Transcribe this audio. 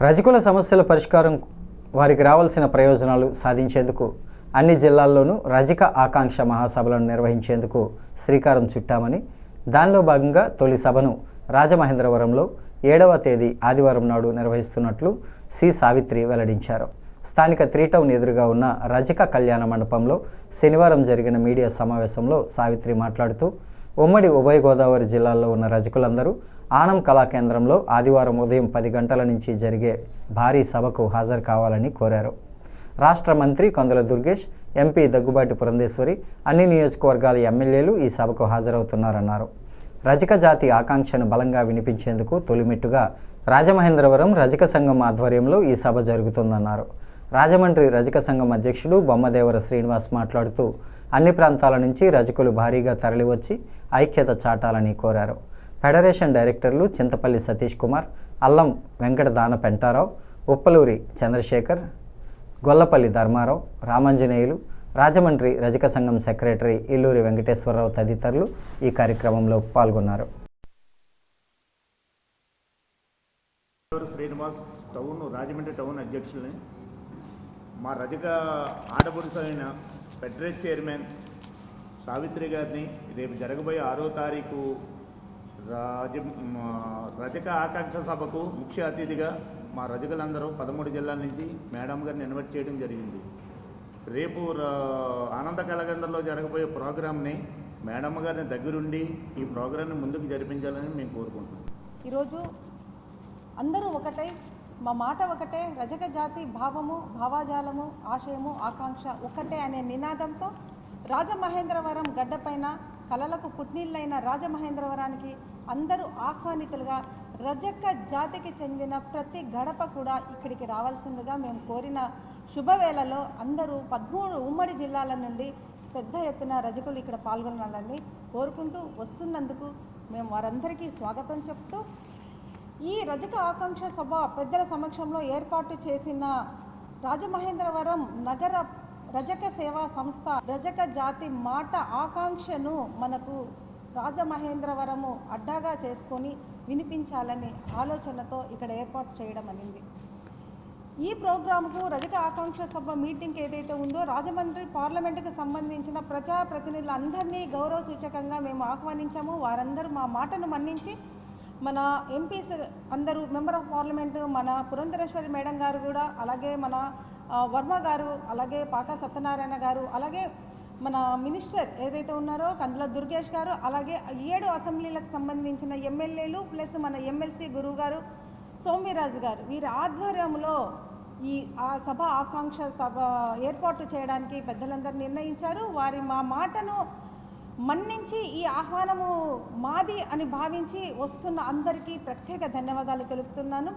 రజకుల సమస్యల పరిష్కారం వారికి రావాల్సిన ప్రయోజనాలు సాధించేందుకు అన్ని జిల్లాల్లోనూ రజక ఆకాంక్ష మహాసభలను నిర్వహించేందుకు శ్రీకారం చుట్టామని దానిలో భాగంగా తొలి సభను రాజమహేంద్రవరంలో ఏడవ తేదీ ఆదివారం నాడు నిర్వహిస్తున్నట్లు సి. సావిత్రి వెల్లడించారు. స్థానిక త్రీ టౌన్ ఎదురుగా ఉన్న రజక కళ్యాణ మండపంలో శనివారం జరిగిన మీడియా సమావేశంలో సావిత్రి మాట్లాడుతూ ఉమ్మడి ఉభయ గోదావరి జిల్లాల్లో ఉన్న రజకులందరూ ఆనం కళాకేంద్రంలో ఆదివారం ఉదయం పది గంటల నుంచి జరిగే భారీ సభకు హాజరు కావాలని కోరారు. రాష్ట్ర మంత్రి కొందల దుర్గేష్ ఎంపీ దగ్గుబాటి పురంధేశ్వరి అన్ని నియోజకవర్గాల ఎమ్మెల్యేలు ఈ సభకు హాజరవుతున్నారన్నారు. రజక జాతి ఆకాంక్షను బలంగా వినిపించేందుకు తొలిమెట్టుగా రాజమహేంద్రవరం రజక సంఘం ఆధ్వర్యంలో ఈ సభ జరుగుతుందన్నారు. రాజమండ్రి రజక సంఘం అధ్యక్షుడు బొమ్మదేవర శ్రీనివాస్ మాట్లాడుతూ అన్ని ప్రాంతాల నుంచి రజకులు భారీగా తరలివచ్చి ఐక్యత చాటాలని కోరారు. ఫెడరేషన్ డైరెక్టర్లు చింతపల్లి సతీష్ కుమార్ అల్లం వెంకట దాన పెంటారావు ఉప్పలూరి చంద్రశేఖర్ గొల్లపల్లి ధర్మారావు రామాంజనేయులు రాజమండ్రి రజక సంఘం సెక్రటరీ ఇల్లూరి వెంకటేశ్వరరావు తదితరులు ఈ కార్యక్రమంలో పాల్గొన్నారు. శ్రీనివాస్ టౌన్ రాజమండ్రి టౌన్ అధ్యక్షుల్ని మా రజక ఆడపడుసు అయిన ఫెడరేట్ చైర్మన్ సావిత్రి గారిని రేపు జరగబోయే ఆరో తారీఖు రాజ మా రజక ఆకాంక్ష సభకు ముఖ్య అతిథిగా మా రజకులందరూ పదమూడు జిల్లాల నుంచి మేడం గారిని ఇన్వైట్ చేయడం జరిగింది. రేపు రా- ఆనంద కళాకేంద్రంలో జరగబోయే ప్రోగ్రామ్ని మేడం గారిని దగ్గరుండి ఈ ప్రోగ్రామ్ని ముందుకు జరిపించాలని మేము కోరుకుంటున్నాం. ఈరోజు అందరూ ఒకటై మా మాట ఒకటే రజక జాతి భావము భావాజాలము ఆశయము ఆకాంక్ష ఒకటే అనే నినాదంతో రాజమహేంద్రవరం గడ్డపైన కళలకు పుట్టినీళ్ళైన రాజమహేంద్రవరానికి అందరూ ఆహ్వానితులుగా రజక జాతికి చెందిన ప్రతి గడప కూడా ఇక్కడికి రావాల్సిందిగా మేము కోరిన శుభవేళలో అందరూ పదమూడు ఉమ్మడి జిల్లాల నుండి పెద్ద ఎత్తున రజకులు ఇక్కడ పాల్గొనాలని కోరుకుంటూ వస్తున్నందుకు మేము వారందరికీ స్వాగతం చెప్తూ ఈ రజక ఆకాంక్ష సభ పెద్దల సమక్షంలో ఏర్పాటు చేసిన రాజమహేంద్రవరం నగర రజక సేవా సంస్థ రజక జాతి మాట ఆకాంక్షను మనకు రాజమహేంద్రవరము అడ్డాగా చేసుకొని వినిపించాలనే ఆలోచనతో ఇక్కడ ఏర్పాటు చేయడం అనేది. ఈ ప్రోగ్రాంకు రజక ఆకాంక్ష సభ మీటింగ్ ఏదైతే ఉందో రాజమండ్రి పార్లమెంటుకు సంబంధించిన ప్రజాప్రతినిధులందరినీ గౌరవ సూచకంగా మేము ఆహ్వానించాము. వారందరూ మా మాటను మన్నించి మన ఎంపీస్ అందరూ మెంబర్ ఆఫ్ పార్లమెంటు మన పురంధరేశ్వరి మేడం గారు కూడా అలాగే మన వర్మ గారు అలాగే పాకా సత్యనారాయణ గారు అలాగే మన మినిస్టర్ ఏదైతే ఉన్నారో కందుల దుర్గేష్ గారు అలాగే ఏడు అసెంబ్లీలకు సంబంధించిన ఎమ్మెల్యేలు ప్లస్ మన ఎమ్మెల్సీ గురువు గారు సోమిరాజు గారు వీరి ఆధ్వర్యంలో ఈ ఆ సభ ఆకాంక్ష సభ ఏర్పాటు చేయడానికి పెద్దలందరూ నిర్ణయించారు. వారి మా మాటను మన్నించి ఈ ఆహ్వానము మాది అని భావించి వస్తున్న అందరికీ ప్రత్యేక ధన్యవాదాలు తెలుపుతున్నాను.